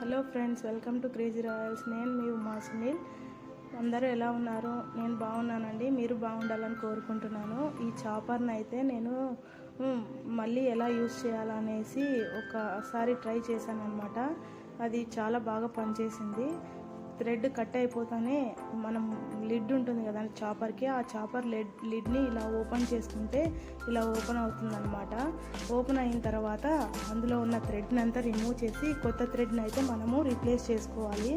Hello friends welcome to Crazy Royals. నేను మీ ఉమా సునీల్. అందరూ ఎలా ఉన్నారు? నేను బాగున్నానండి. మీరు బాగుండాలని కోరుకుంటున్నాను. ఈ చాపర్ని అయితే నేను మళ్ళీ ఎలా యూస్ చేయాలనేసి ఒకసారి ట్రై చేశాను అనమాట అది చాలా బాగా పనిచేసింది. థ్రెడ్ కట్ అయిపోతానే మనం లిడ్ ఉంటుంది కదా చాపర్కి ఆ చాపర్ లిడ్ లిడ్ని ఇలా ఓపెన్ చేసుకుంటే ఇలా ఓపెన్ అవుతుందన్నమాట. ఓపెన్ అయిన తర్వాత అందులో ఉన్న థ్రెడ్ని అంతా రిమూవ్ చేసి కొత్త థ్రెడ్ని అయితే మనము రీప్లేస్ చేసుకోవాలి.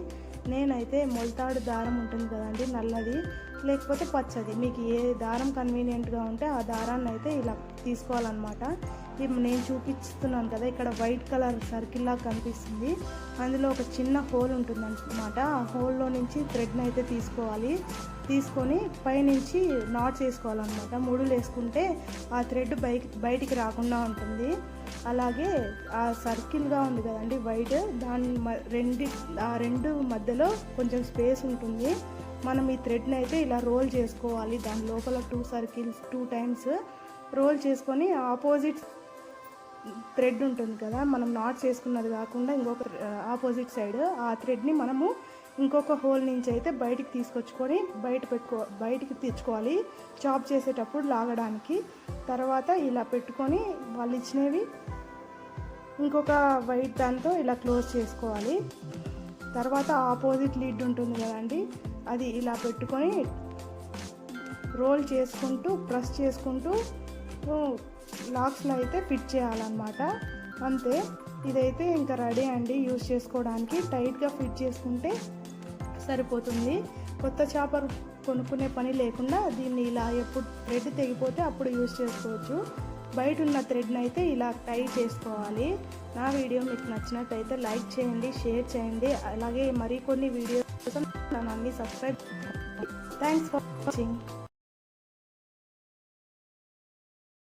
నేనైతే మొలతాడు దారం ఉంటుంది కదండి నల్లది. లేకపోతే పచ్చది. మీకు ఏ దారం కన్వీనియంట్గా ఉంటే ఆ దారాన్ని అయితే ఇలా తీసుకోవాలన్నమాట. నేను చూపిస్తున్నాను కదా ఇక్కడ వైట్ కలర్ సర్కిల్ లాగా కనిపిస్తుంది. అందులో ఒక చిన్న హోల్ ఉంటుంది అనమాట ఆ హోల్లో నుంచి థ్రెడ్ని అయితే తీసుకోవాలి. తీసుకొని పైనుంచి నాట్ వేసుకోవాలన్నమాట ముడులు వేసుకుంటే ఆ థ్రెడ్ బయట బయటికి రాకుండా ఉంటుంది. అలాగే ఆ సర్కిల్గా ఉంది కదండి వైట్. దాని మ- ఆ రెండు మధ్యలో కొంచెం స్పేస్ ఉంటుంది. మనం ఈ థ్రెడ్ని అయితే ఇలా రోల్ చేసుకోవాలి. దాని లోపల two circles two times roll చేసుకొని ఆపోజిట్ థ్రెడ్ ఉంటుంది కదా మనం నాట్ చేసుకున్నది కాకుండా ఇంకొక ఆపోజిట్ సైడ్ ఆ థ్రెడ్ని మనము ఇంకొక హోల్ నుంచి అయితే బయటికి తీసుకొచ్చుకొని బయట పెట్టుకో బయటికి తెచ్చుకోవాలి. చాప్ చేసేటప్పుడు లాగడానికి. తర్వాత ఇలా పెట్టుకొని వాళ్ళు ఇచ్చినవి ఇంకొక వైట్ దాంతో ఇలా క్లోజ్ చేసుకోవాలి. తర్వాత ఆపోజిట్ లిడ్ ఉంటుంది కదండి అది ఇలా పెట్టుకొని రోల్ చేసుకుంటూ ప్రెస్ చేసుకుంటూ లాక్స్లో అయితే ఫిట్ చేయాలన్నమాట. అంతే ఇదైతే ఇంకా రెడీ అండి యూజ్ చేసుకోవడానికి. టైట్గా ఫిట్ చేసుకుంటే సరిపోతుంది. కొత్త చేపలు కొనుక్కునే పని లేకుండా దీన్ని ఇలా ఎప్పుడు థ్రెడ్ తెగిపోతే అప్పుడు యూజ్ చేసుకోవచ్చు. బయట ఉన్న థ్రెడ్ని అయితే ఇలా టై చేసుకోవాలి. నా వీడియో మీకు నచ్చినట్టయితే లైక్ చేయండి షేర్ చేయండి. అలాగే మరికొన్ని వీడియోస్ నన్ను అన్ని సబ్స్క్రైబ్ థ్యాంక్స్ ఫర్ వాచింగ్